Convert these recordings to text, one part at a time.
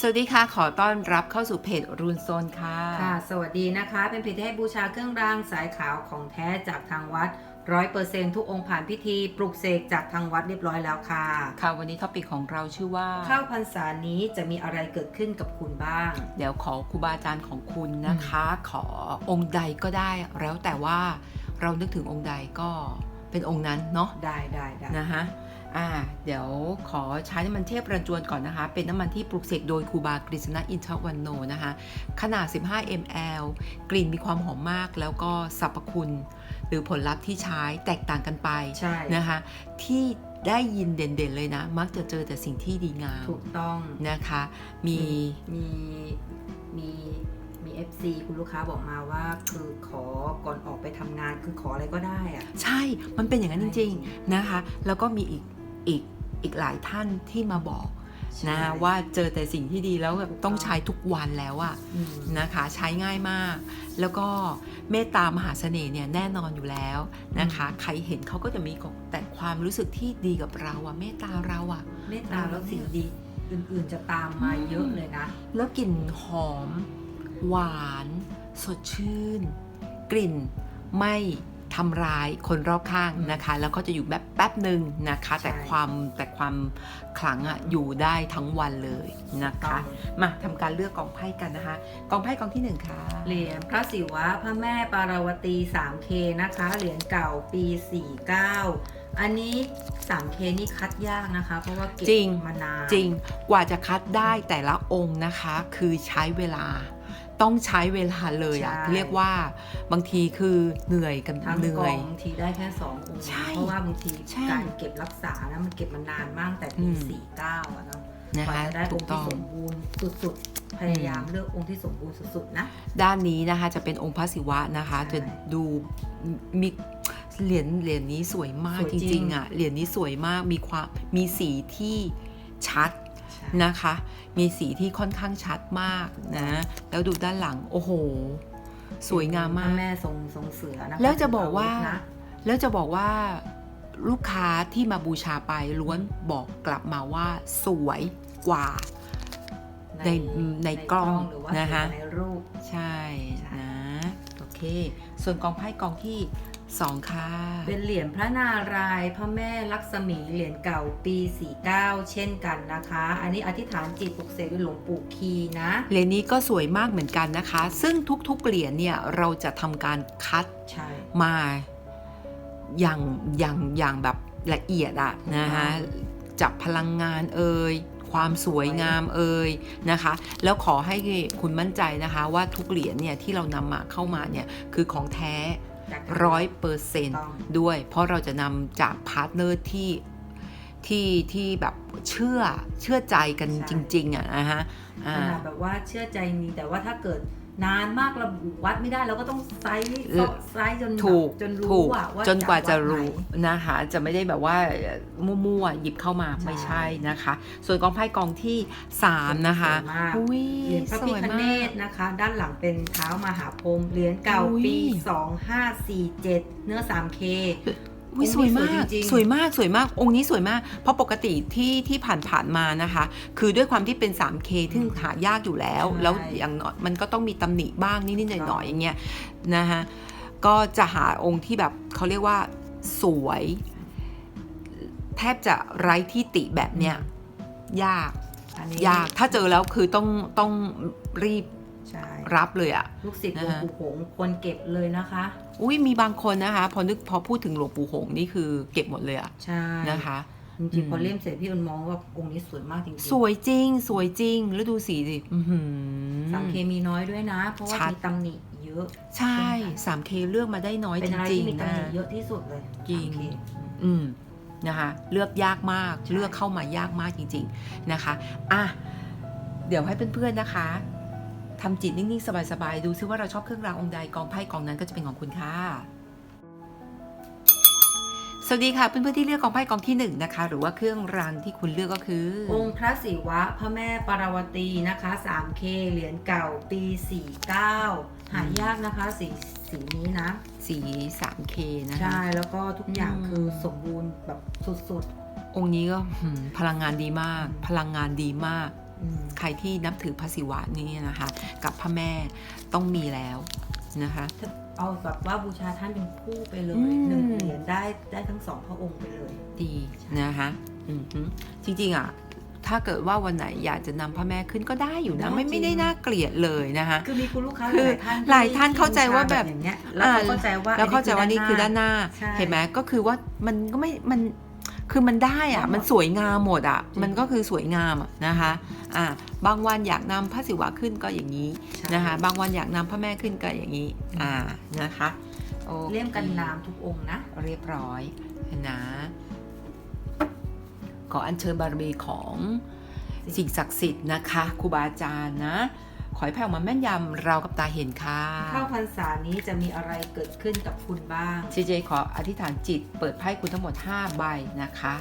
สวัสดีค่ะ ขอต้อนรับเข้าสู่เพจรูนโซนค่ะค่ะ สวัสดีนะคะ เป็นเพจที่ให้บูชาเครื่องรางสายขาวของแท้จากทางวัดร้อยเปอร์เซ็นทุกองค์ผ่านพิธีปลุกเสกจากทางวัดเรียบร้อยแล้วค่ะ ค่ะ วันนี้ท็อปิกของเราชื่อว่าเข้าพรรษานี้จะมีอะไรเกิดขึ้นกับคุณบ้าง เดี๋ยวขอครูบาอาจารย์ของคุณนะคะ ขอองค์ใดก็ได้ แล้วแต่ว่าเรานึกถึงองค์ใดก็เป็นองค์นั้นเนาะได้ได้ได้นะคะ อ่าเดี๋ยวขอใช้น้ำมันเทพประจวนก่อนนะคะ เป็นน้ำมันที่ปลูกเสกโดยครูบากฤษณะอินทวันโนนะคะ ขนาด 15 ml กลิ่นมีความหอมมาก แล้วก็สรรพคุณ หรือผลลัพธ์ที่ใช้แตกต่างกันไปใช่นะคะ ที่ได้ยินเด่นๆเลยนะ มักจะเจอแต่สิ่งที่ดีงามถูกต้องนะคะ มีมีมีมี FC คุณลูกค้าบอกมาว่าคือขอก่อนออกไปทำงานคือขออะไรก็ได้อะใช่ มันเป็นอย่างนั้นจใช่จริริงงๆนะคะ แล้วก็มีอีก อีกอีกหลายท่านที่มาบอกนะว่าเจอแต่สิ่งที่ดีแล้วแบบต้องใช้ทุกวันแล้วอะอืมนะคะใช้ง่ายมาก แล้วก็เมตตามหาเสน่ห์เนี่ยแน่นอนอยู่แล้วนะคะ ใครเห็นเขาก็จะมีแต่ความรู้สึกที่ดีกับเราอะเมตตาเราอะเมตตาแล้วสิ่งดีอื่นๆจะตามมาเยอะเลยนะ แล้วกลิ่นหอม หวาน สดชื่น กลิ่นไม่ ทำร้ายคนรอบข้างนะคะ แล้วก็จะอยู่แบบแป๊บหนึ่งนะคะ แต่ใช่ความแต่ความขลังอะอยู่ได้ทั้งวันเลยนะคะ มาทำการเลือกกองไพ่กันนะคะ กองไพ่กองที่หนึ่งค่ะ เหรียญพระศิวะพระแม่ปาราวตี 3K นะคะ เหรียญเก่าปี 49 อันนี้ 3K นี่คัดยากนะคะ เพราะว่าเก็บจริงมานานจริงกว่าจะคัดได้แต่ละองค์นะคะ คือใช้เวลา ต้องใช้เวลาเลยอะใช่ เรียกว่าบางทีคือเหนื่อยกันทั้งเหนื่กล่ออย งบางทีได้แค่2องค์ใช่เพราะว่าบางทีใช่การเก็บรักษานะมันเก็บมานานมากแต่ปีอืม49อะเนาะนะกว่าคะจะได้อถูงกค์ต้ที่อง สมบูรณ์สุดๆ พยายามเลือกองค์ที่สมบูรณ์สุดๆนะ ด้านนี้นะคะจะเป็นองค์พระศิวะนะคะ ใช่จะดูมีเหรียญเหรียญนี้สวยมากสวยจจริงริงๆอะเหรียญนี้สวยมากมีความมีสีที่ชัดใช่ นะคะ มีสีที่ค่อนข้างชัดมากนะ แล้วดูด้านหลัง โอ้โห สวยงามมาพกระแม่ทรงทรงเสือนะคะแล้วจะบอกว่านะแล้วจะบอกว่าลูกค้าที่มาบูชาไปล้วนบอกกลับมาว่าสวยกว่าในในกล้องหรือว่านะคะในรูปใช่ใช่นะโอเค ส่วนกองไพ่กองที่ สองค่ะ เป็นเหรียญพระนารายณ์พระแม่ลักษมีเหรียญเก่าปี 49 เช่นกันนะคะ อันนี้อธิษฐานจิตปลุกเสกด้วยหลวงปู่คีนะ เหรียญนี้ก็สวยมากเหมือนกันนะคะ ซึ่งทุกๆเหรียญเนี่ยเราจะทำการคัดใช่มาอย่างอย่างอย่างแบบละเอียดอะนะคะจับพลังงานเอ่ยความสวยงามเอ่ยนะคะ แล้วขอให้คุณมั่นใจนะคะว่าทุกเหรียญเนี่ยที่เรานำมาเข้ามาเนี่ยคือของแท้จาก ร้อยเปอร์เซนต์ต้องด้วย เพราะเราจะนำจากพาร์ทเนอร์ที่ที่ที่แบบเชื่อเชื่อใจกันจริง ๆอะนะฮะขอ่านาดแบบว่าเชื่อใจมีแต่ว่าถ้าเกิด นานมากระบุวัดไม่ได้เราก็ต้องไซส์เออไซส์จนแบบถูกจนถูรู้กอะว่าจนกว่าจะวัดไหนรู้นะคะจะไม่ได้แบบว่ามั่วๆหยิบเข้ามาใช่ไม่ใช่นะคะ ส่วนกองไพ่กองที่3นะคะสวยมากอุ้ยเหรียญพระสพิวยคมาเนกตนะคะ ด้านหลังเป็นเท้ามหาพรหมเหรียญเก่าอุ๊ยปี2547 เนื้อ 3K อุ้ยองค์สวยนี้มากสวยจริงๆ สวยมากสวยมากองค์นี้สวยมาก เพราะปกติที่ที่ผ่านผ่านๆมานะคะ คือด้วยความที่เป็น 3K ที่หายากอยู่แล้ว ใช่แล้วอย่างน้อยมันก็ต้องมีตำหนิบ้างนิดๆหน่อยๆอย่างเงี้ยนะคะก็จะหาองค์ที่แบบเขาเรียกว่าสวย แทบจะไร้ที่ติแบบเนี้ยยาก อันนี้ ยากถ้าเจอแล้วคือต้องต้องรีบ ใช่รับเลยอะ่ะลูกศิษย์หลวงนะคะปู่หงส์ควรเก็บเลยนะคะ อุ้ยมีบางคนนะคะ พอนึกพอพูดถึงหลวงปู่หงส์นี่คือเก็บหมดเลยอะใช่นะคะจริงๆพอเล่มเสร็จพี่อุ่นมองว่าองค์นี้สวยมากจริงๆ สวยจริง สวยจริง แล้วดูสีดิอื้อหือสามเคมีน้อยด้วยนะ เพราะว่าชัดมีตำหนิเยอะ ใช่ 3K เลือกมาได้น้อยเป็นจอะไรริงที่มีๆตำนะหนิเยอะที่สุดเลยจริง 3K อืมนะคะเลือกยากมากใช่เลือกเข้ามายากมากจริง ๆนะคะอะเดี๋ยวให้เพื่อนๆนะคะ ทำจิตนิ่งๆ สบาย ๆ ดูซิว่าเราชอบเครื่องรางองค์ใดกองไพ่กองนั้นก็จะเป็นของคุณค่ะ สวัสดีค่ะเพื่อนๆที่เลือกกองไพ่กองที่หนึ่งนะคะ หรือว่าเครื่องรางที่คุณเลือกก็คือ องค์พระศิวะพระแม่ปาราวตีนะคะ 3K เหรียญเก่าปี 49 หายากนะคะสีสีนี้นะ สี 3K นะคะใช่แล้วก็ทุกอย่างอืมคือสมบูรณ์แบบสุดองค์นี้ก็หืมพลังงานดีมากอืมพลังงานดีมากอืม ใครที่นับถือพระศิวะนี่นะคะ กับพระแม่ต้องมีแล้วนะคะ เอาแบบว่าบูชาท่านเป็นคู่ไปเลอืยมหนึ่งเหรียญได้ได้ทั้งสองพระองค์ไปเลยดีนะคะอือหือจริงๆอะถ้าเกิดว่าวันไหนอยากจะนำพระแม่ขึ้นก็ได้อยู่นะได้ไม่จริงไม่ได้น่าเกลียดเลยนะคะคือมีคุณลูกค้าคือหลายท่านหลายท่านเข้าใจว่าแบบอย่างเงี้ยแล้วเขาเข้าใจว่าแล้วเข้าใจว่านี่คือด้านหน้าใช่เห็นไหมก็คือว่ามันก็ไม่มัน คือมันได้อะได้หมดมันสวยงามหมดอะจริงมันก็คือสวยงามอะนะคะอ่าบางวันอยากนำพระศิวะขึ้นก็อย่างนี้ใช่นะคะ บางวันอยากนำพระแม่ขึ้นก็อย่างนี้ อ่า นะคะโอคเลี่ยมกันน้ำทุกองค์นะ เรียบร้อยนะขออัญเชิญบารมีของสิ่งศักดิ์สิทธิ์นะคะครูบาอาจารย์นะ ขอให้แผ่วมาแม่นยำเรากับตาเห็นค่ะเข้าพรรษานี้จะมีอะไรเกิดขึ้นกับคุณบ้างเจเจขออธิษฐานจิตเปิดไพ่คุณทั้งหมด 5 ใบนะคะ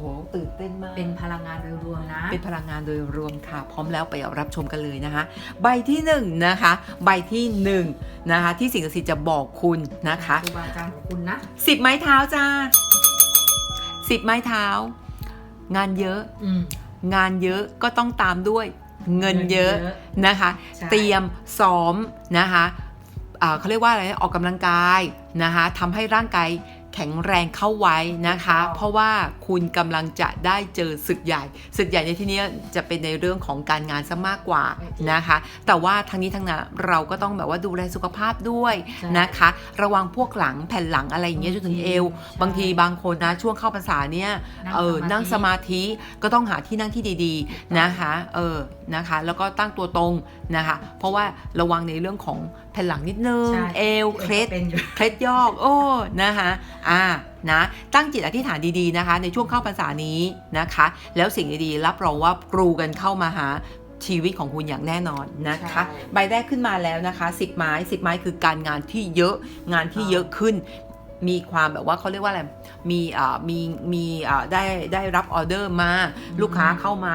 หตื่นเต้นมาก เป็นพลังงานโดยรวมนะ เป็นพลังงานโดยรวมค่ะ พร้อมแล้วไปรับชมกันเลยนะคะ ใบที่หนึ่งนะคะ ใบที่หนึ่งนะคะ ที่สิ่งศักดิ์สิทธิ์จะบอกคุณนะคะครูบาอาจารย์ของคุณนะสิบไม้เท้าจ้าสิบไม้เท้า งานเยอะอืมงานเยอะก็ต้องตามด้วยเงินเยอะนะคะใช่เตรียมซ้อมนะคะอ่าเขาเรียกว่าอะไรออกกำลังกายนะคะทำให้ร่างกาย แข็งแรงเข้าไว้นะคะ เพราะว่าคุณกำลังจะได้เจอศึกใหญ่ศึกใหญ่ในที่นี้จะเป็นในเรื่องของการงานซะมากกว่านะคะ แต่ว่าทั้งนี้ทั้งนั้นเราก็ต้องแบบว่าดูแลสุขภาพด้วยใช่นะคะ ระวังพวกหลังแผ่นหลังอะไรอย่างเงี้ยจนถึงเอวใช่บางทีบางคนนะช่วงเข้าพรรษาเนี่ยนั่งเออสมาธินั่งสมาธิก็ต้องหาที่นั่งที่ดีๆนะคะเออนะคะ แล้วก็ตั้งตัวตรงนะคะ เพราะว่าระวังในเรื่องของแผ่นหลังนิดนึงใช่เอวเคล็ดเป็นอยู่เคล็ดยอกโอ้นะคะอ่านะตั้งจิตอธิษฐานดีๆนะคะ ในช่วงเข้าพรรษานี้นะคะ แล้วสิ่งดีๆรับรองว่ากรูกันเข้ามาหาชีวิตของคุณอย่างแน่นอนนะคะใช่ใบแรกขึ้นมาแล้วนะคะ 10 ไม้ 10 ไม้คือการงานที่เยอะงานที่เยอะขึ้น มีความแบบว่าเขาเรียกว่าอะไร มีอ่ามีมีอ่าได้ได้รับออเดอร์มาลูกค้าเข้ามา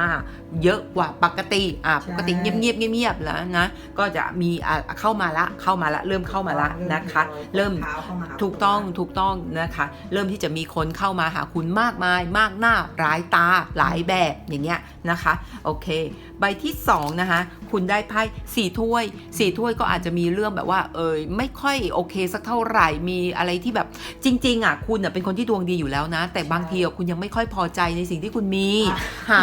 เยอะกว่าปกติอ่าใช่ปกติเงียบเงียบๆเงียบๆแล้วนะก็จะมีอ่าเข้ามาละเข้ามาละเริ่มเข้ามาละนะคะ เริ่มเท้าเข้ามาหาถูกต้องถูกต้องนะคะ เริ่มที่จะมีคนเข้ามาหาคุณมากมายมากหน้าร้ายตาหลายแบบอย่างเงี้ย นะคะโอเค ใบที่สองนะคะคุณได้ไพ่สี่ถ้วยสี่ถ้วยก็อาจจะมีเรื่องแบบว่าเอยไม่ค่อยโอเคสักเท่าไหร่มีอะไรที่แบบจริง ๆอะคุณอะเป็นคนที่ดวงดีอยู่แล้วนะ แต่บางทีอะคุณยังไม่ค่อยพอใจในสิ่งที่คุณมีอะหา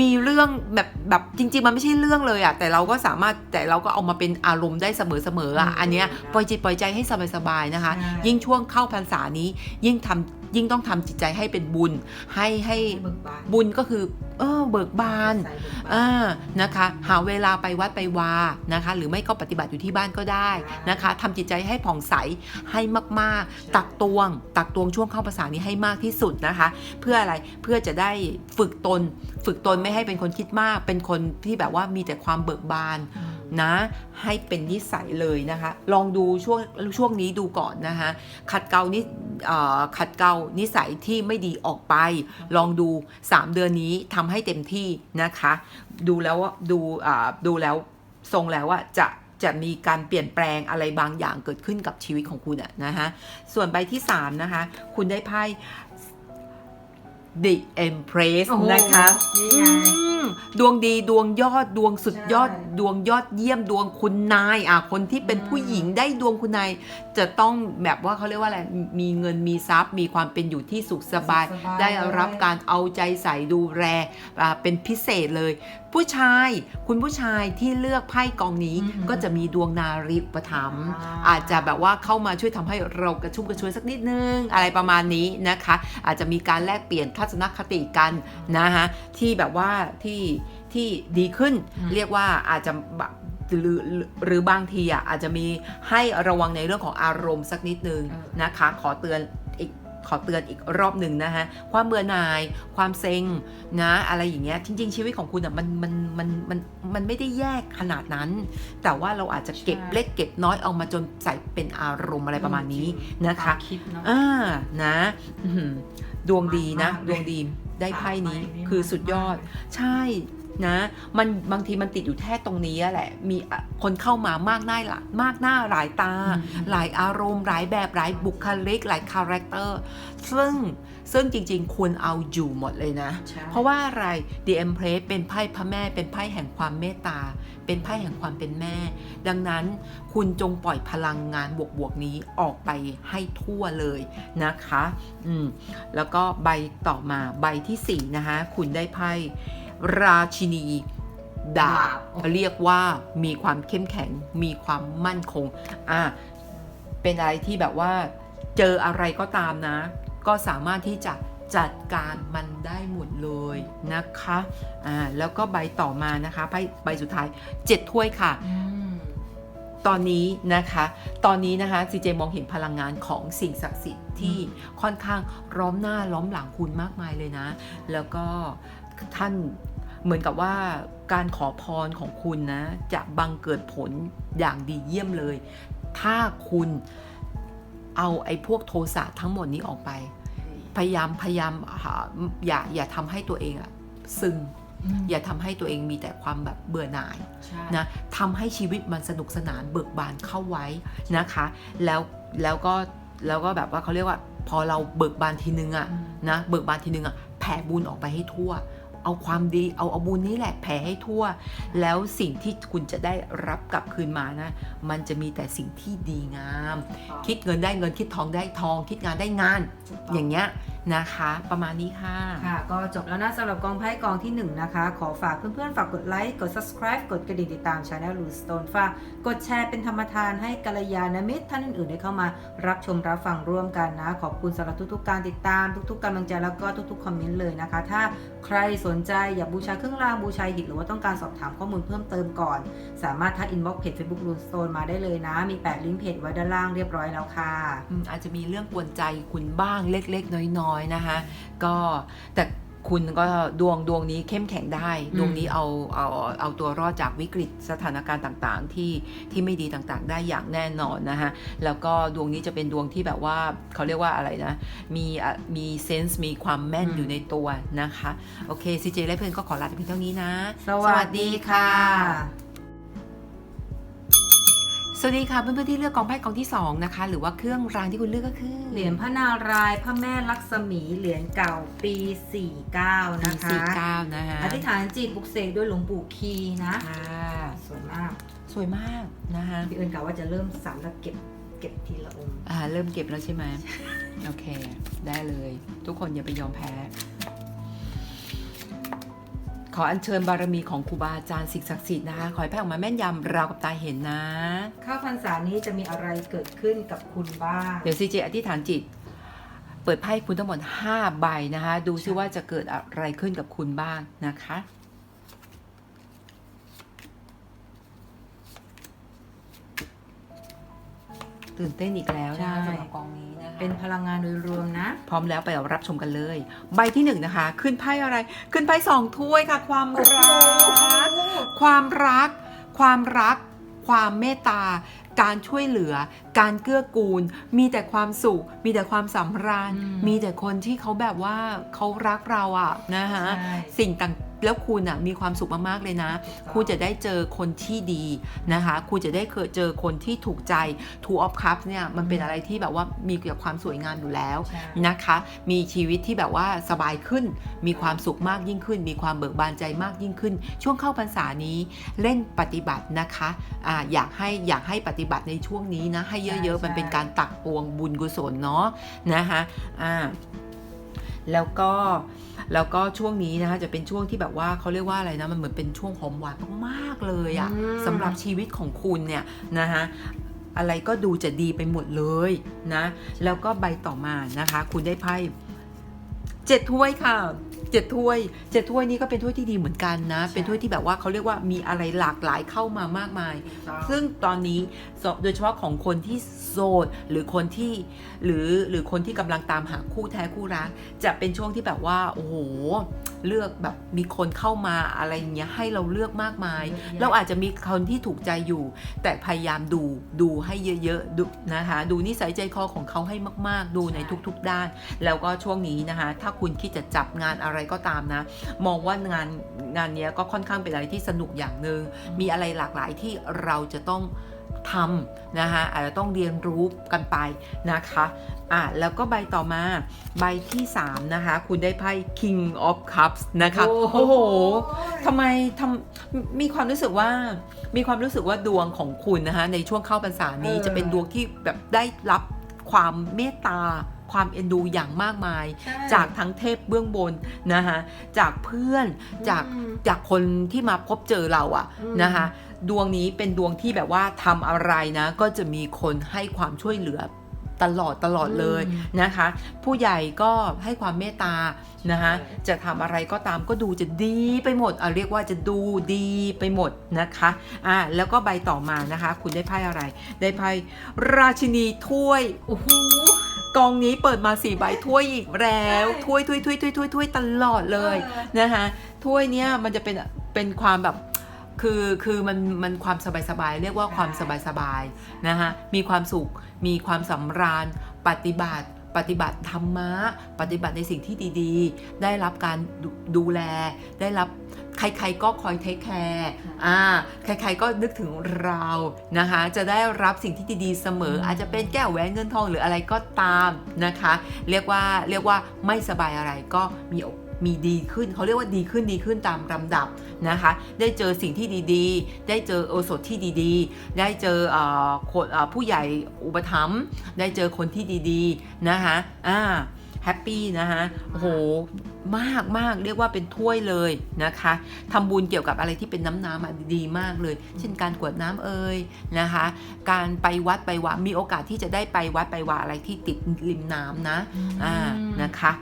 มีเรื่องแบบแบบจริง ๆ มันไม่ใช่เรื่องเลยอะแต่เราก็สามารถแต่เราก็เอามาเป็นอารมณ์ได้เสมอๆอะอันเนี้ยปล่อยจิตปล่อยใจให้สบายๆนะคะใช่ยิ่งช่วงเข้าพรรษานี้ยิ่งทำ ยิ่งต้องทำจิตใจให้เป็นบุญ ให้ให้เบิกบานบุญก็คือ เออเบิกบานใส่เบิกบานอ่านะคะ หาเวลาไปวัดไปวานะคะ หรือไม่ก็ปฏิบัติอยู่ที่บ้านก็ได้นะคะทำจิตใจให้ผ่องใสให้มากๆ ตักตวง ตักตวงช่วงเข้าภาษานี้ให้มากที่สุดนะคะ เพื่ออะไรเพื่อจะได้ฝึกตน ฝึกตนไม่ให้เป็นคนคิดมาก เป็นคนที่แบบว่ามีแต่ความเบิกบาน นะ ให้เป็นนิสัยเลยนะคะ ลองดูช่วงช่วงนี้ดูก่อนนะคะ ขัดเกลานิขัดเกลานิสัยที่ไม่ดีออกไป ลองดู 3 เดือนนี้ทำให้เต็มที่นะคะ ดูแล้วว่าดูดูแล้วทรงแล้วว่าจะจะมีการเปลี่ยนแปลงอะไรบางอย่างเกิดขึ้นกับชีวิตของคุณอะนะคะส่วนใบที่ 3 นะคะ คุณได้ไพ่ The Empress โอ้โหนะคะ นี่ไงอืมดวงดีดวงยอดดวงสุดยอด ใช่ ดวงยอดเยี่ยมดวงคุณนายอะคนที่เป็นอืมผู้หญิงได้ดวงคุณนาย จะต้องแบบว่าเขาเรียกว่าอะไรมีเงินมีทรัพย์ มีความเป็นอยู่ที่สุขสบาย สุขสบายได้รับการเอาใจใส่ดูแลอ่าเป็นพิเศษเลย ผู้ชายคุณผู้ชายที่เลือกไพ่กองนี้อืม ก็จะมีดวงนารีอุปถัมภ์อ่าอาจจะแบบว่าเข้ามาช่วยทำให้เรากระชุ่มกระชวยสักนิดนึง อะไรประมาณนี้นะคะ อาจจะมีการแลกเปลี่ยนทัศนคติกันนะฮะที่แบบว่าที่ที่ดีขึ้นอืมเรียกว่าอาจจะแบบหรือหรือหรือบางทีอะอาจจะมีให้ระวังในเรื่องของอารมณ์สักนิดนึงเออนะคะ ขอเตือนอีกขอเตือนอีกรอบหนึ่งนะฮะความเบื่อหน่าย ความเซ็งนะอะไรอย่างเงี้ยจริง ๆ ชีวิตของคุณอะมันมันมันมันมันไม่ได้แยกขนาดนั้น แต่ว่าเราอาจจะเก็บใช่เล็กเก็บน้อยเอามาจนใส่เป็นอารมณ์อะไรประมาณนี้นะคะวามคิดเนาะอ่านะอื้อหือ ดวงดีนะมากๆเลยดวงดีได้ไพ่นี้สามใบนี่คือสุดยอดมากใช่นะมันบางทีมันติดอยู่แค่ตรงนี้อะแหละ มีอะคนเข้ามามากหน้าหลายมากหน้าหลายตาอืมหลายอารมณ์ หลายแบบหลายบุคลิก หลายคาแรคเตอร์ซึ่งซึ่งจริงๆ ควรเอาอยู่หมดเลยนะใช่เพราะว่าอะไร The Empress เป็นไพ่พระแม่เป็นไพ่แห่งความเมตตา เป็นไพ่แห่งความเป็นแม่ ดังนั้นคุณจงปล่อยพลังงานบวกๆนี้ออกไปให้ทั่วเลยนะคะอืมแล้วก็ใบต่อมาใบที่4นะคะคุณได้ไพ่ราชินีดาบบเรียกว่ามีความเข้มแข็งมีความมั่นคงอะเป็นอะไรที่แบบว่าเจออะไรก็ตามนะ ก็สามารถที่จะ จัดการมันได้หมดเลยนะคะอ่าแล้วก็ใบต่อมานะคะใบใบสุดท้ายเจ็ดถ้วยค่ะอืมตอนนี้นะคะ ตอนนี้นะคะซีเจมองเห็นพลังงานของสิ่งศักดิ์สิทธิ์ที่ค่อนข้างล้อมหน้าล้อมหลังคุณมากมายเลยนะ แล้วก็ท่านเหมือนกับว่าการขอพรของคุณนะ จะบังเกิดผลอย่างดีเยี่ยมเลย ถ้าคุณเอาไอ้พวกโทสะทั้งหมดนี้ออกไป พยายามพยายามหาอย่าอย่าทำให้ตัวเองอะซึมอย่าทำให้ตัวเองมีแต่ความแบบเบื่อหน่ายใช่นะทำให้ชีวิตมันสนุกสนานเบิกบานเข้าไว้นะคะ แล้วแล้วก็แล้วก็แบบว่าเขาเรียกว่า พอเราเบิกบานทีนึงอะอืมนะเบิกบานทีนึงอะแผ่บุญออกไปให้ทั่ว เอาความดีเอาเอาบุญนี้แหละแผ่ให้ทั่ว แล้วสิ่งที่คุณจะได้รับกลับคืนมานะ มันจะมีแต่สิ่งที่ดีงาม คิดเงินได้เงินคิดทองได้ทอง คิดงานได้งาน อย่างเงี้ยนะคะ ประมาณนี้ค่ะค่ะ ก็จบแล้วนะสำหรับกองไพ่กองที่ 1 นะคะ ขอฝากเพื่อนๆ ฝากกดไลค์ กด subscribe กดกระดิ่งติดตามช anel ลูสโตนฝากกดแชร์เป็นธรรมทานให้กัลยาณมิตรท่านอื่นๆ ได้เข้ามารับชมรับฟังร่วมกันนะ ขอบคุณสำหรับทุกๆ การติดตามทุกๆกำลังใจแล้วก็ทุกๆ คอมเมนต์เลยนะคะ ถ้า ใครสนใจอยากบูชาเครื่องรางบูชาหินหรือว่าต้องการสอบถามข้อมูลเพิ่มเติมก่อน สามารถทักอินบ็อกเพจ Facebook ลูสโตนมาได้เลยนะ มีแปะลิงก์เพจไว้ด้านล่างเรียบร้อยแล้วค่ะอืมอาจจะมีเรื่องกวนใจคุณบ้างเล็กๆ น้อยๆนะคะ ก็แต่ คุณก็ดวงดวงนี้เข้มแข็งได้อืมดวงนี้เอาเอาเอาตัวรอดจากวิกฤตสถานการณ์ต่างๆ ที่ที่ไม่ดีต่างๆ ได้อย่างแน่นอนนะคะแล้วก็ดวงนี้จะเป็นดวงที่แบบว่าเขาเรียกว่าอะไรนะ มีอะมีเซนส์มีความแม่นอืมอยู่ในตัวนะคะ โอเคซีเจและเพื่อนก็ขอลาไปเพียงเท่านี้นะ สวัสดีค่ะส วัสดีค่ะเพื่อนๆที่เลือกกองไพ่กองที่สองนะคะหรือว่าเครื่องรางที่คุณเลือกก็คือเหรียญพระนารายณ์พระแม่ลักษมีเหรียญเก่าปี 49 นะคะสี่เก้านะคะอธิษฐานจิตบุกเสกด้วยหลวงปู่คีนะค่ะสวยมากสวยมากนะคะพี่เอิญกล่าวว่าจะเริ่มสารแล้วเก็บเก็บทีละองค์อ่าเริ่มเก็บแล้วใช่ไหมโอเค ได้เลย ทุกคนอย่าไปยอมแพ้ ขออัญเชิญบารมีของครูบาอาจารย์สิ่งศักดิ์สิทธิ์นะคะ ขอให้แพ่ออกมาแม่นยำเราวกับตาเห็นนะ ข้าวพรรษานี้จะมีอะไรเกิดขึ้นกับคุณบ้าง เดี๋ยวซีเจอธิษฐานจิต เปิดไพ่คุณทั้งหมด 5 ใบนะคะ ดูซิว่าจะเกิดอะไรขึ้นกับคุณบ้างนะคะ ตื่นเต้นอีกแล้วนะใช่สำหรับกองนี้นะคะเป็นพลังงานโดยรวมนะ พร้อมแล้วไปรับชมกันเลย ใบที่หนึ่งนะคะ ขึ้นไพ่อะไร ขึ้นไพ่สองถ้วยค่ะ ความรัก ความรัก ความรัก ความเมตตา การช่วยเหลือ การเกื้อกูล มีแต่ความสุข มีแต่ความสำราญอืมมีแต่คนที่เขาแบบว่าเขารักเราอะนะคะใช่สิ่งต่าง แล้วคุณอะมีความสุขมากๆเลยนะ คุณจะได้เจอคนที่ดีนะคะ คุณจะได้เคยเจอคนที่ถูกใจ Two of Cups เนี่ยมันเป็นอะไรที่แบบว่ามีเกี่ยวกับความสวยงามอยู่แล้วใช่นะคะ มีชีวิตที่แบบว่าสบายขึ้น มีความสุขมากยิ่งขึ้น มีความเบิกบานใจมากยิ่งขึ้น ช่วงเข้าพรรษานี้เร่งปฏิบัตินะคะอ่าอยากให้อยากให้ปฏิบัติในช่วงนี้นะให้เยอะๆมันเป็นการตักตวงบุญกุศลเนาะนะคะอ่า แล้วก็แล้วก็ช่วงนี้นะคะจะเป็นช่วงที่แบบว่าเขาเรียกว่าอะไรนะมันเหมือนเป็นช่วงหอมหวานมากๆเลยอะอืมสำหรับชีวิตของคุณเนี่ยนะคะอะไรก็ดูจะดีไปหมดเลยนะแล้วก็ใบต่อมานะคะ คุณได้ไพ่เจ็ดถ้วยค่ะเจ็ดถ้วยเจ็ดถ้วยนี้ก็เป็นถ้วยที่ดีเหมือนกันนะใช่เป็นถ้วยที่แบบว่าเขาเรียกว่ามีอะไรหลากหลายเข้ามามากมาย ซึ่งตอนนี้โดยเฉพาะของคนที่โสดหรือคนที่ หรือหรือคนที่กำลังตามหาคู่แท้คู่รักจะเป็นช่วงที่แบบว่าโอ้โหเลือกแบบมีคนเข้ามาอะไรอย่างเงี้ยให้เราเลือกมากมายเยอะแยะเราอาจจะมีคนที่ถูกใจอยู่ แต่พยายามดูดูให้เยอะๆดูนะคะ ดูนิสัยใจคอของเขาให้มาก ๆ ดูในทุกๆด้าน แล้วก็ช่วงนี้นะคะ ถ้าคุณคิดจะจับงานอะไรก็ตามนะ มองว่างานงานเนี้ยก็ค่อนข้างเป็นอะไรที่สนุกอย่างหนึ่งมีอะไรหลากหลายที่เราจะต้อง ทำนะคะอาจจะต้องเรียนรู้กันไปนะคะอะแล้วก็ใบต่อมาใบที่ 3 นะคะ คุณได้ไพ่ King of Cups นะคะ โอ้โหทำไมทำมีความรู้สึกว่ามีความรู้สึกว่าดวงของคุณนะคะในช่วงเข้าพรรษานี้เออจะเป็นดวงที่แบบได้รับความเมตตาความเอ็นดูอย่างมากมายใช่จากทั้งเทพเบื้องบนนะคะจากเพื่อนจากอืมจากคนที่มาพบเจอเราอะอืมนะคะ ดวงนี้เป็นดวงที่แบบว่าทำอะไรนะ ก็จะมีคนให้ความช่วยเหลือตลอดตลอดเลยนะคะ ผู้ใหญ่ก็ให้ความเมตตานะคะจะทำอะไรก็ตามก็ดูจะดีไปหมดอะเรียกว่าจะดูดีไปหมดนะคะอะแล้วก็ใบต่อมานะคะ คุณได้ไพ่อะไร ได้ไพ่ราชินีถ้วยโอ้โหกองนี้เปิดมาสี่ใบถ้วยอีกแล้วใช่ถ้วยถ้วยถ้วยถ้วยถ้วยถ้วยตลอดเลยนะคะถ้วยเนี้ยมันจะเป็นเป็นความแบบ คือคือมันมันความสบายสบายๆเรียกว่าความสบายสบายๆนะคะมีความสุขมีความสำราญปฏิบัติปฏิบัติธรรมะ ปฏิบัติในสิ่งที่ดีๆ ได้รับการดูดูแล ได้รับใครๆก็คอยเทคแคร์อ่าใครๆก็นึกถึงเรานะคะ จะได้รับสิ่งที่ดีๆเสมอ อาจจะเป็นแก้วแหวนเงินทองหรืออะไรก็ตามนะคะ เรียกว่าเรียกว่าไม่สบายอะไรก็มีโอ มีดีขึ้นเขาเรียกว่าดีขึ้นดีขึ้นตามลำดับนะคะ ได้เจอสิ่งที่ดีๆ ได้เจอโอสถที่ดีๆ ได้เจอเออคนผู้ใหญ่อุปถัมภ์ได้เจอคนที่ดีๆนะคะอ่าแฮปปี้นะคะโอ้โหมากมากเรียกว่าเป็นถ้วยเลยนะคะทำบุญเกี่ยวกับอะไรที่เป็นน้ำน้ำดีมากเลย เช่นการกวดน้ำเอ่ยนะคะ การไปวัดไปวามีโอกาสที่จะได้ไปวัดไปวาอะไรที่ติดริมน้ำนะอ่านะคะ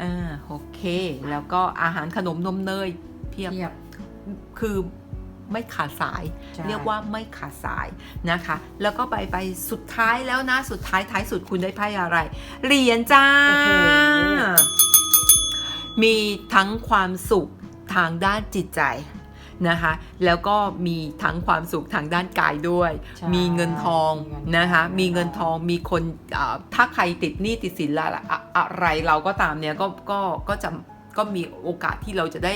อ่าโอเค แล้วก็อาหารขนมนมเนยเพียบเทียบคือไม่ขาดสายใช่เรียกว่าไม่ขาดสายนะคะ แล้วก็ไปไปสุดท้ายแล้วนะ สุดท้ายท้ายสุดคุณได้ไพ่อะไร เหรียญจ้าโอ้โหมีทั้งความสุขทางด้านจิตใจ นะคะ แล้วก็มีทั้งความสุขทางด้านกายด้วยใช่มีเงินทองมีเงินทองนะคะ มีเงินมีทเงินทอองงมีคนอ่าถ้าใครติดหนี้ติดสินละอะอะไรเราก็ตามเนี่ยก็ก็ก็จะก็มีโอกาสที่เราจะได้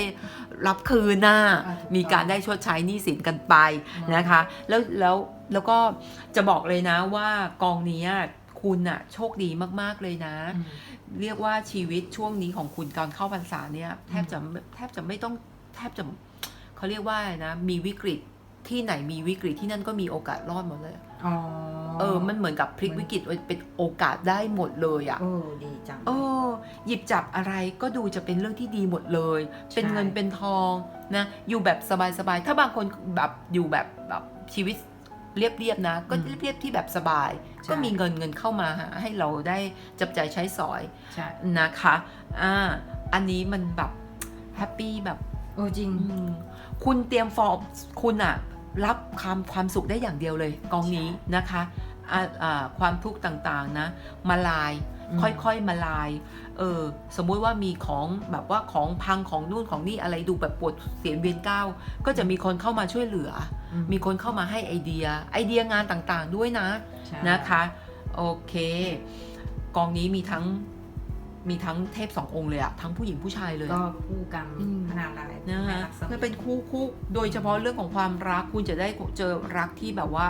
รับคืนหน้าอ่าถูกต้องมีการได้ชดใช้หนี้สินกันไปนะคะ แล้วแล้วแล้วก็จะบอกเลยนะว่ากองนี้คุณอะโชคดีมาก ๆ เลยนะอืมเรียกว่าชีวิตช่วงนี้ของคุณตอนเข้าพรรษาเนี่ยแทบจะแทบจะไม่ต้องแทบจะ เขาเรียกว่าอะไรนะ มีวิกฤตที่ไหนมีวิกฤตที่นั่นก็มีโอกาสรอดหมดเลยอ๋อเออ มันเหมือนกับพลิกวิกฤตเป็นโอกาสได้หมดเลยอะ่ะโอ้ดีจังเออหยิบจับอะไรก็ดูจะเป็นเรื่องที่ดีหมดเลย เป็นเงินเป็นทองนะ อยู่แบบสบายๆ ถ้าบางคนแบบอยู่แบบแบบชีวิตเรียบๆนะ ก็เรียบๆที่แบบสบาย ก็มีเงินเงินเข้ามาหาให้เราได้จับใจายใช้สอยใช่นะคะ อ่า อันนี้มันแบบแฮปปี้แบบ โอ้จริง อืมคุณเตรียมฟอร์มคุณอะรับความความสุขได้อย่างเดียวเลย กองนี้นะคะอ่าอ่าความทุกข์ต่างๆนะ มาลายอืม ค่อยๆมาลายเออสมมุติว่ามีของแบบว่าของพังของนู่นของนี่อะไรดูแบบปวดเสียนเวียนก้าวก็จะมีคนเข้ามาช่วยเหลือ อืมีคนเข้ามาให้ไอเดีย ไอเดียงานต่างๆด้วยนะ ใช่นะคะ โอเค กองนี้มีทั้ง มีทั้งเทพสององค์เลยอะทั้งผู้หญิงผู้ชายเลยก็อะคู่กันอืมขนาดไหนนะแม่ฮะรักสมีมันเป็นคู่คู่โดยเฉพาะเรื่องของความรักคุณจะได้เจอรักที่แบบว่า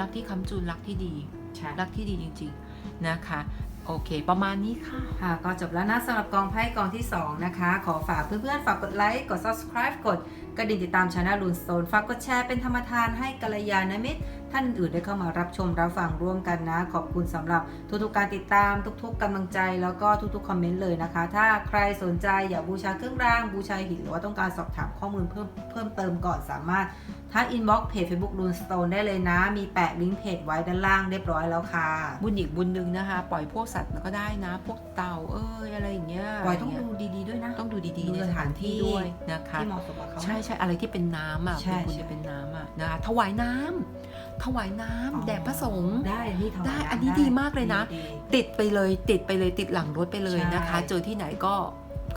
รักที่ค้ำจุนรักที่ดีใช่รักที่ดีจริง ๆนะคะโอเค ประมาณนี้ค่ะ ค่ะ ก็จบแล้วนะสำหรับกองไพ่กองที่ 2 นะคะ ขอฝากเพื่อนๆ ฝากกดไลค์ กด subscribe กดกระดิ่งติดตามช anel ลูนสโตนฝากกดแชร์เป็นธรรมทานให้กัลยาณมิตร ท่านอื่นๆได้เข้ามารับชมรับฟังร่วมกันนะ ขอบคุณสำหรับทุกๆการติดตาม ทุก ๆกำลังใจแล้วก็ทุกๆคอมเมนต์เลยนะคะ ถ้าใครสนใจอยากบูชาเครื่องราง บูชาหินหรือว่าต้องการสอบถามข้อมูลเพิ่มเพิ่มเติมก่อนสามารถทักอินบ็อกเพจ Facebook ลูนสโตนได้เลยนะ มีแปะลิงก์เพจไว้ด้านล่างเรียบร้อยแล้วค่ะ บุญอีกบุญหนึ่งนะคะ ปล่อยพวกสัตว์ก็ได้นะ พวกเต่าเอ้ยอะไรอย่างเงี้ยปล่อยต้องะไรดูเงี้ดีๆด้วยนะ ต้องดูดีดูๆในสถานที่สถานที่ด้วยนะคะที่เหมาะสมกับเขาใช่ใช่อะไรที่เป็นน้ำอะใช่คุณใช่จะเป็นน้ำอะนะคะถวายน้ำ ถวายน้ำอ๋อแด่พระสงฆ์ได้นี่ถวายได้ำอันนี้ดีมากเลยนะดีติดไปเลยติดไปเลยติดหลังรถไปเลยนะคะใช่เจอที่ไหนก็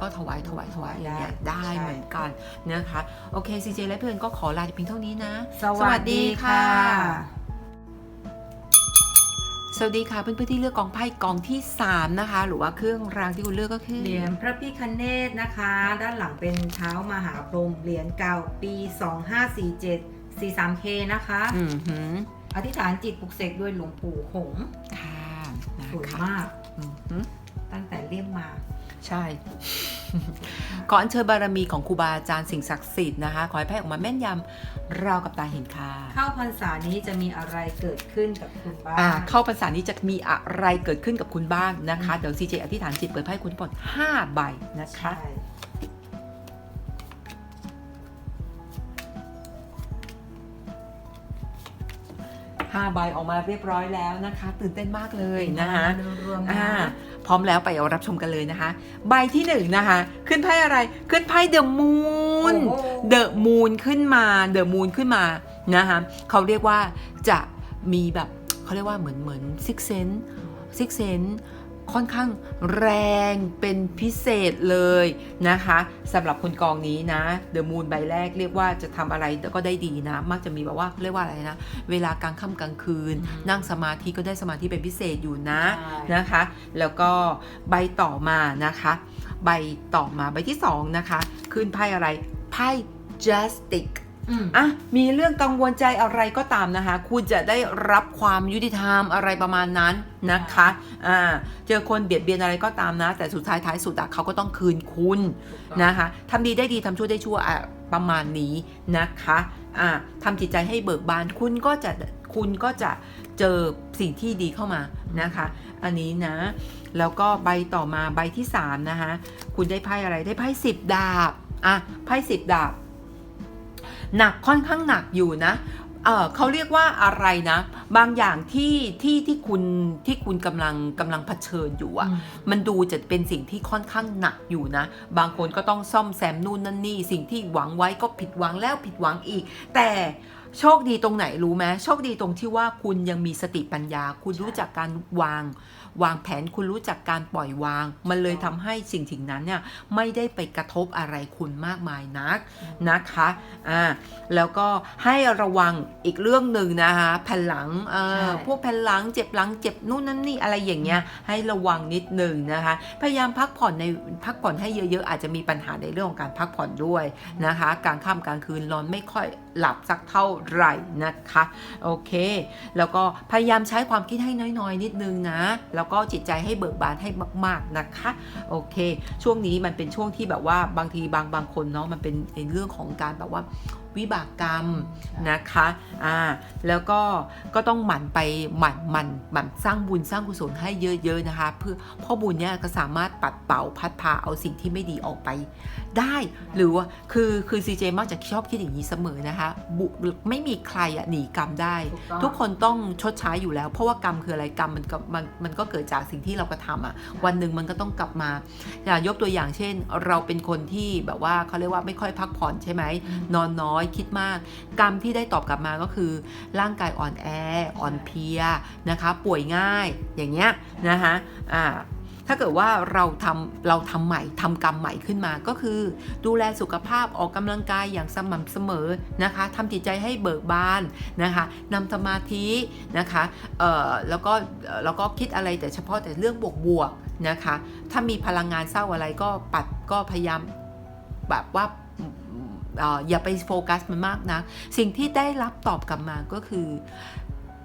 ก็ถวายถวายถวายอย่างเงี้ยได้ได้ใช่เหมือนกันนะคะโอเคซีเจและเพื่อนก็ขอลาเพียงเท่านี้นะ สวัสดีค่ะ สวัสดีค่ะเพื่อนๆที่เลือกกองไพ่กองที่ 3 นะคะ หรือว่าเครื่องรางที่คุณเลือกก็คือเหรียญพระพิคเนตนะคะ ด้านหลังเป็นเท้ามหาพรหมเหรียญเก่าปี 2547 43K นะคะอืมหืมอธิษฐานจิตปลุกเสกด้วยหลวงปู่หงส์ค่ะนะสวยคะมากอืมหืมตั้งแต่เลี่ยมมา ใช่ ขออัญเชิญบารมีของครูบาอาจารย์สิ่งศักดิ์สิทธิ์นะคะ ขอให้ไพ่ออกมาแม่นยำเราวกับตาเห็นค่ะ เข้าพรรษานี้จะมีอะไรเกิดขึ้นกับคุณบ้างอ่าเข้าภาษานี้จะมีอะไรเกิดขึ้นกับคุณบ้างนะคะ เดี๋ยวซีเจอธิษฐานจิตเปิดไพ่คุณทั้งหมด5ใบนะคะ 5 ใบออกมาเรียบร้อยแล้วนะคะ ตื่นเต้นมากเลยนะคะรวมๆอ่านะพร้อมแล้วไปเอารับชมกันเลยนะคะ ใบที่หนึ่งนะคะ ขึ้นไพ่อะไรขึ้นไพ่เดอะมูนโอ้โหเดอะมูนขึ้นมาเดอะมูนขึ้นมานะคะเขาเรียกว่าจะมีแบบเขาเรียกว่าเหมือนเหมือนซิกเซนซิกเซน ค่อนข้างแรงเป็นพิเศษเลยนะคะสำหรับคนกองนี้นะเดอะมูนใบแรกเรียกว่าจะทำอะไรก็ได้ดีนะ มักจะมีแบบว่าเรียกว่าอะไรนะ เวลากลางค่ำกลางคืนอืมนั่งสมาธิก็ได้สมาธิเป็นพิเศษอยู่นะใช่นะคะ แล้วก็ใบต่อมานะคะ ใบต่อมาใบที่สองนะคะขึ้นไพ่อะไรไพ่ justice อืมอะมีเรื่องกังวลใจอะไรก็ตามนะคะ คุณจะได้รับความยุติธรรมอะไรประมาณนั้นนะคะอ่าเจอคนเบียดเบียนอะไรก็ตามนะ แต่สุดท้ายท้ายสุดอะเขาก็ต้องคืนคุณนะคะทำดีได้ดีทำชั่วได้ชั่วอะประมาณนี้นะคะอ่าทำจิตใจให้เบิกบานคุณก็จะคุณก็จะเจอสิ่งที่ดีเข้ามานะคะ อันนี้นะ แล้วก็ใบต่อมาใบที่3นะคะคุณได้ไพ่อะไรได้ไพ่สิบดาบอะไพ่สิบดาบ หนักค่อนข้างหนักอยู่นะเออเขาเรียกว่าอะไรนะ บางอย่างที่ที่ที่คุณที่คุณกำลังกำลังเผชิญอยู่อะมันดูจะเป็นสิ่งที่ค่อนข้างหนักอยู่นะ บางคนก็ต้องซ่อมแซมนู่นนั่นนี่ สิ่งที่หวังไว้ก็ผิดหวังแล้วผิดหวังอีก แต่โชคดีตรงไหนรู้ไหมโชคดีตรงที่ว่าคุณยังมีสติปัญญา คุณรู้จักการวาง วางแผนคุณรู้จักการปล่อยวาง มันเลยทำให้สิ่งสิ่งนั้นเนี่ยไม่ได้ไปกระทบอะไรคุณมากมายนักนะคะอ่าแล้วก็ให้ระวังอีกเรื่องหนึ่งนะคะแผ่นหลังเอ่อใช่พวกแผ่นหลังเจ็บหลังเจ็บนู่นนั่นนี่อะไรอย่างเงี้ยให้ระวังนิดหนึ่งนะคะ พยายามพักผ่อนในพักผ่อนให้เยอะๆ อาจจะมีปัญหาในเรื่องของการพักผ่อนด้วยนะคะกลางค่ำกลางคืนนอนไม่ค่อย หลับสักเท่าไหร่นะคะ โอเค แล้วก็พยายามใช้ความคิดให้น้อยๆ นิดนึงนะ แล้วก็จิตใจให้เบิกบานให้มาก ๆนะคะ โอเค ช่วงนี้มันเป็นช่วงที่แบบว่าบางทีบางบางคนเนาะมันเป็นเรื่องของการแบบว่าวิบากกรรมนะคะ อ่า แล้วก็ ก็ต้องหมั่นไปหมั่นหมั่นหมั่นสร้างบุญสร้างกุศลให้เยอะๆนะคะ เพื่อพ่อบุญเนี่ยก็สามารถปัดเป่าพัดพาเอาสิ่งที่ไม่ดีออกไป ได้หรือว่าคือคือซีเจมักจะชอบคิดอย่างนี้เสมอนะคะบุไม่มีใครอะหนีกรรมได้ถูกต้องทุกคนต้องชดใช้อยู่แล้ว เพราะว่ากรรมคืออะไรกรรมมันก็มันมันก็เกิดจากสิ่งที่เรากระทำอะวันหนึ่งมันก็ต้องกลับมาอย่างยกตัวอย่างเช่น เราเป็นคนที่แบบว่าเขาเรียกว่าไม่ค่อยพักผ่อนใช่ไหมนอนน้อยคิดมาก กรรมที่ได้ตอบกลับมาก็คือ ร่างกายอ่อนแออ่อนเพลียนะคะ ป่วยง่ายอย่างเงี้ยนะคะอ่า ถ้าเกิดว่าเราทำเราทำใหม่ทำกรรมใหม่ขึ้นมาก็คือ ดูแลสุขภาพออกกำลังกายอย่างสม่ำเสมอนะคะทำจิตใจให้เบิกบานนะคะนำสมาธินะคะเอ่อแล้วก็แล้วก็คิดอะไรแต่เฉพาะแต่เรื่องบวกๆนะคะถ้ามีพลังงานเศร้าอะไรก็ปัดก็พยายามแบบว่าอย่าไปโฟกัสมันมากนะ สิ่งที่ได้รับตอบกลับมาก็คือ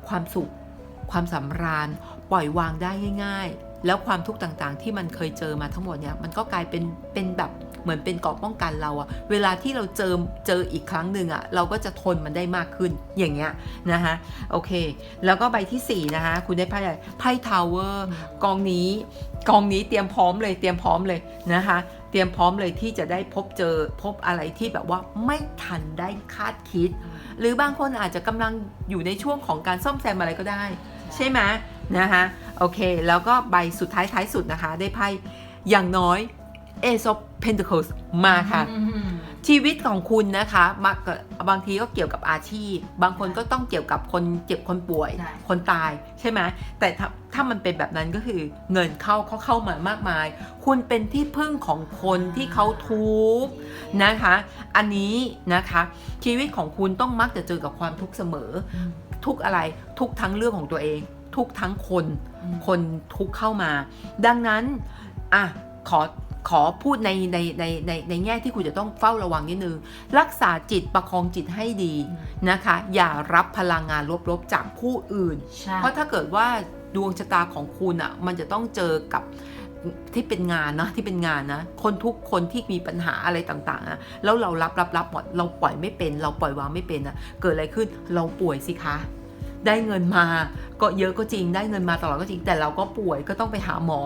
ความสุข ความสำราญ ปล่อยวางได้ง่าย แล้วความทุกข์ต่างๆ ที่มันเคยเจอมาทั้งหมดเนี่ยมันก็กลายเป็นเป็นแบบเหมือนเป็นเกราะป้องกันเราอะเวลาที่เราเจอเจออีกครั้งหนึ่งอะเราก็จะทนมันได้มากขึ้นอย่างเงี้ยนะคะโอเค แล้วก็ใบที่สี่นะคะคุณได้ไพ่อะไรไพ่ทาวเวอร์กองนี้กองนี้เตรียมพร้อมเลยเตรียมพร้อมเลยนะคะเตรียมพร้อมเลยที่จะได้พบเจอพบอะไรที่แบบว่าไม่ทันได้คาดคิด หรือบางคนอาจจะกำลังอยู่ในช่วงของการซ่อมแซมอะไรก็ได้ ใช่ไหมนะคะ โอเค แล้วก็ใบสุดท้ายท้ายสุดนะคะ ได้ไพ่อย่างน้อย Ace of Pentacles มาค่ะอืมชีวิตของคุณนะคะมักก็บางทีก็เกี่ยวกับอาชีพ บางคนก็ต้องเกี่ยวกับคนเจ็บคนป่วยใช่คนตายใช่ไหมแต่ถ้าถ้ามันเป็นแบบนั้นก็คือเงินเข้าเขาเข้ามามากมาย คุณเป็นที่พึ่งของคนที่เขาทุกข์นะคะ อันนี้นะคะ ชีวิตของคุณต้องมักจะเจอกับความทุกข์เสมอ ทุกข์อะไรทุกข์ทั้งเรื่องของตัวเอง ทุกข์ทั้งคน คนทุกข์เข้ามา ดังนั้นอะขอขอพูดในในในในในแง่ที่คุณจะต้องเฝ้าระวังนิดนึง รักษาจิตประคองจิตให้ดีนะคะ อย่ารับพลังงานลบๆจากผู้อื่นใช่เพราะถ้าเกิดว่าดวงชะตาของคุณอะมันจะต้องเจอกับที่เป็นงานนะที่เป็นงานนะ คนทุกคนที่มีปัญหาอะไรต่างๆอะแล้วเรารับรับรับหมดเราปล่อยไม่เป็น เราปล่อยวางไม่เป็นอะเกิดอะไรขึ้นเราป่วยสิคะ ได้เงินมาก็เยอะก็จริงได้เงินมาตลอดก็จริง แต่เราก็ป่วยก็ต้องไปหาหมอ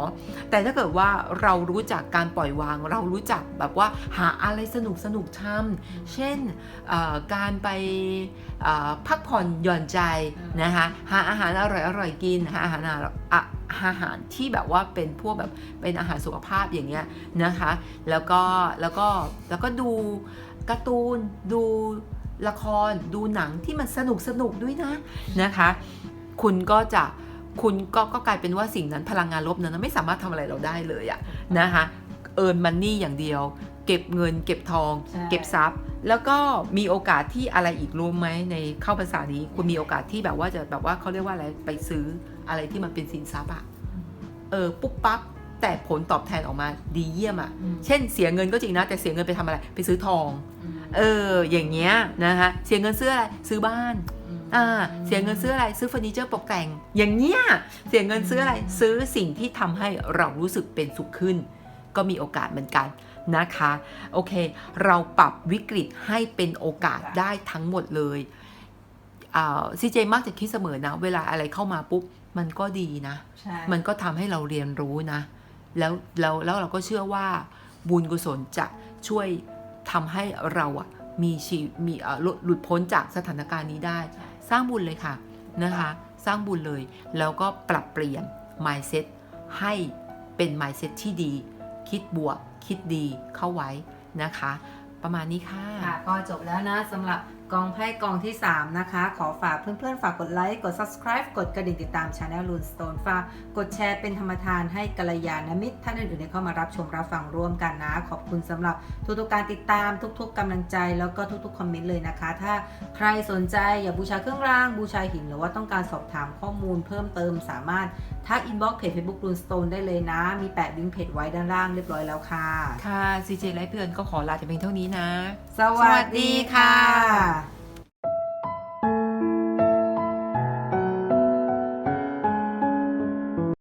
แต่ถ้าเกิดว่าเรารู้จักการปล่อยวาง เรารู้จักแบบว่าหาอะไรสนุกสนุกทำเช่นการไปพักผ่อนหย่อนใจนะคะหาอาหารอร่อยอร่อยกินหาอาหารอะอะอาหารที่แบบว่าเป็นพวกแบบเป็นอาหารสุขภาพอย่างเงี้ยนะคะ แล้วก็แล้วก็แล้วก็ดูการ์ตูนดู ละครดูหนังที่มันสนุกสนุกด้วยนะนะคะ คุณก็จะคุณก็ก็กลายเป็นว่าสิ่งนั้นพลังงานลบนั้นไม่สามารถทำอะไรเราได้เลยอะนะคะเอิร์นมันนี่อย่างเดียว เก็บเงิน เก็บทองใช่เก็บทรัพย์ แล้วก็มีโอกาสที่อะไรอีกรู้ไหมในเข้าภาษานี้ คุณมีโอกาสที่แบบว่าจะแบบว่าเขาเรียกว่าอะไรไปซื้ออะไรที่มันเป็นสินทรัพย์อะเออปุ๊บปั๊บแต่ผลตอบแทนออกมาดีเยี่ยมอะอืมเช่นเสียเงินก็จริงนะ แต่เสียเงินไปทำอะไร ไปซื้อทอง เอออย่างเงี้ยนะคะเสียเงินซื้ออะไรซื้อบ้านอ่าเสียเงินซื้ออะไรซื้อเฟอร์นิเจอร์ตกแต่ง อย่างเงี้ยเสียเงินซื้ออะไรซื้อสิ่งที่ทำให้เรารู้สึกเป็นสุขขึ้น ก็มีโอกาสเหมือนกันนะคะโอเค เราปรับวิกฤตให้เป็นโอกาสได้ทั้งหมดเลยซีเจมักจะคิดเสมอนะ เวลาอะไรเข้ามาปุ๊บ มันก็ดีนะใช่มันก็ทำให้เราเรียนรู้นะ แล้วแล้วแล้วเราก็เชื่อว่าบุญกุศลจะช่วย ทำให้เราอะมีชีมีเอ่อหลุดหลุดพ้นจากสถานการณ์นี้ได้ สร้างบุญเลยค่ะนะคะ สร้างบุญเลยแล้วก็ปรับเปลี่ยน mindset ให้เป็น mindset ที่ดี คิดบวก คิดดีเข้าไว้นะคะ ประมาณนี้ค่ะ ค่ะ ก็จบแล้วนะสำหรับ กองไพ่กองที่ 3 นะคะ ขอฝากเพื่อนๆ ฝากกดไลค์ กด subscribe กดกระดิ่งติดตาม Channel r u n e Stone ฝากกดแชร์เป็นธรรมทานให้กัลยาณมิตรท่านอื่นๆได้เข้ามารับชมรับฟังร่วมกันนะ ขอบคุณสำหรับทุกๆการติดตามทุกๆกำลังใจแล้วก็ทุกๆคอมเมนต์เลยนะคะ ถ้าใครสนใจอยากบูชาเครื่องราง บูชาหินหรือว่าต้องการสอบถามข้อมูลเพิ่มเติมสามารถทักอินบ็อกซ์เพจ Facebook r u n e Stone ได้เลยนะ มีแปะลิงก์เพจไว้ด้านล่างเรียบร้อยแล้วค่ะ ค่ะ CJ ไลฟ์เพื่อนก็ขอลาแต่เพียงเท่านี้นะ สวัสดีค่ะ